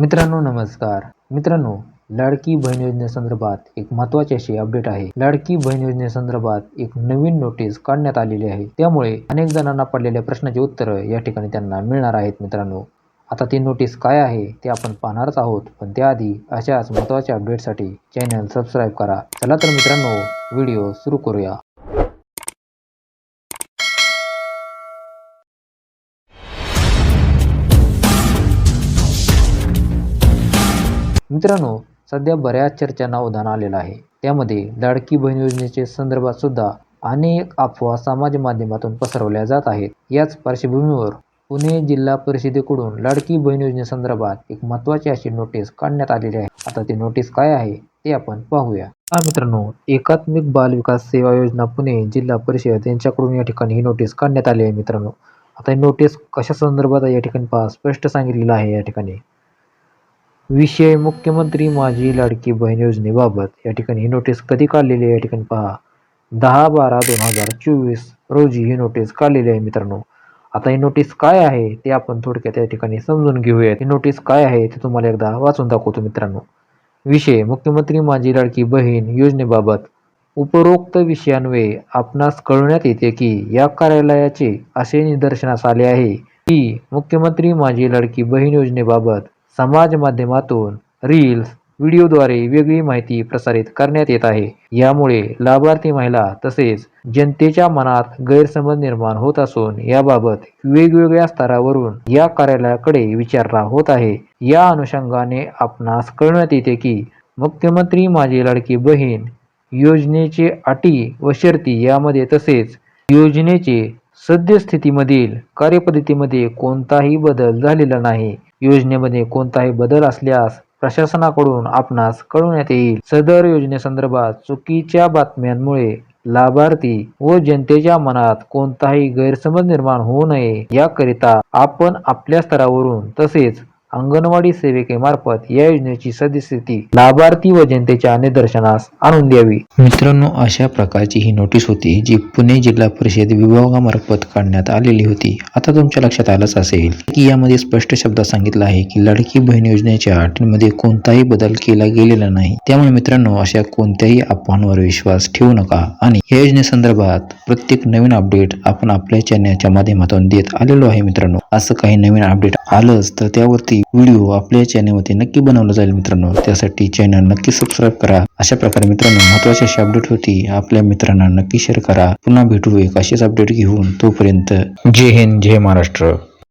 मित्रांनो नमस्कार. मित्रांनो लाडकी बहीण योजनेसंदर्भात एक महत्वाची अशी अपडेट आहे. लाडकी बहीण योजनेसंदर्भात एक नवीन नोटीस काढण्यात आलेली आहे. त्यामुळे अनेक जणांना पडलेल्या प्रश्नाची उत्तरं या ठिकाणी त्यांना मिळणार आहेत मित्रांनो. आता ती नोटीस काय आहे ते आपण पाहणारच आहोत. पण त्याआधी अशाच महत्त्वाच्या अपडेटसाठी चॅनल सबस्क्राईब करा. चला तर मित्रांनो व्हिडिओ सुरू करूया. मित्रांनो सध्या बऱ्याच चर्चांना उधाण आलेलं आहे. त्यामध्ये लाडकी बहीण योजनेचे संदर्भात सुद्धा अनेक अफवा समाज माध्यमातून पसरवल्या जात आहेत. याच पार्श्वभूमीवर पुणे जिल्हा परिषदेकडून लाडकी बहीण योजनेसंदर्भात एक महत्त्वाची अशी नोटीस काढण्यात आलेली आहे. आता ती नोटीस काय आहे ते आपण पाहूया. हा मित्रांनो एकात्मिक बाल विकास सेवा योजना पुणे जिल्हा परिषद यांच्याकडून या ठिकाणी ही नोटीस काढण्यात आली आहे मित्रांनो. आता ही नोटीस कशा संदर्भात या ठिकाणी पहा स्पष्ट सांगितलेलं आहे या ठिकाणी. विषय मुख्यमंत्री माझी लाडकी बहीण योजनेबाबत या ठिकाणी ही नोटीस कधी काढलेली आहे? या ठिकाणी पहा. दहा बारा दोन हजार चोवीस रोजी ही नोटीस काढलेली आहे मित्रांनो. आता ही नोटीस काय आहे ते आपण थोडक्यात या ठिकाणी समजून घेऊयात. ही नोटीस काय आहे ते तुम्हाला एकदा वाचून दाखवतो मित्रांनो. विषय मुख्यमंत्री माझी लाडकी बहीण योजनेबाबत उपरोक्त विषयान्वये आपणास कळवण्यात येते की या कार्यालयाचे असे निदर्शनास आले आहे की मुख्यमंत्री माझी लाडकी बहीण योजनेबाबत समाज माध्यमातून रील्स व्हिडिओद्वारे वेगळी माहिती प्रसारित करण्यात येत आहे. यामुळे लाभार्थी महिला तसेच जनतेच्या मनात गैरसमज निर्माण होत असून याबाबत वेगवेगळ्या स्तरावरून या कार्यालयाकडे विचारणा होत आहे. या अनुषंगाने आपणास कळवण्यात येते की मुख्यमंत्री माझी लाडकी बहीण योजनेचे अटी व शर्ती यामध्ये तसेच योजनेचे सद्यस्थितीमधील कार्यपद्धतीमध्ये कोणताही बदल झालेला नाही. योजनेमध्ये कोणताही बदल असल्यास प्रशासनाकडून आपणास कळवण्यात येईल. सदर योजनेसंदर्भात चुकीच्या बातम्यांमुळे लाभार्थी व जनतेच्या मनात कोणताही गैरसमज निर्माण होऊ नये. याकरिता आपण आपल्या स्तरावरून तसेच अंगणवाडी सेविकेमार्फत या योजनेची सद्यस्थिती लाभार्थी व जनतेच्या निदर्शनास आणून द्यावी. मित्रांनो अशा प्रकारची ही नोटीस होती जी पुणे जिल्हा परिषद विभागामार्फत काढण्यात आलेली होती. आता तुमच्या लक्षात आलंच असेल की यामध्ये स्पष्ट शब्दात सांगितलं आहे की लडकी बहीण योजनेच्या अटींमध्ये कोणताही बदल केला गेलेला नाही. त्यामुळे मित्रांनो अशा कोणत्याही अफवांवर विश्वास ठेवू नका आणि या योजनेसंदर्भात प्रत्येक नवीन अपडेट आपण आपल्या चॅनलच्या माध्यमातून देत आलेलो आहे मित्रांनो. असं काही नवीन अपडेट आलंच तर त्यावरती व्हिडिओ आपल्या चॅनलमध्ये नक्की बनवला जाईल मित्रांनो. त्यासाठी चॅनल नक्की सबस्क्राईब करा. अशा प्रकारे मित्रांनो महत्वाची अशी अपडेट होती. आपल्या मित्रांना नक्की शेअर करा. पुन्हा भेटू एक अशीच अपडेट घेऊन तोपर्यंत जय हिंद जय महाराष्ट्र.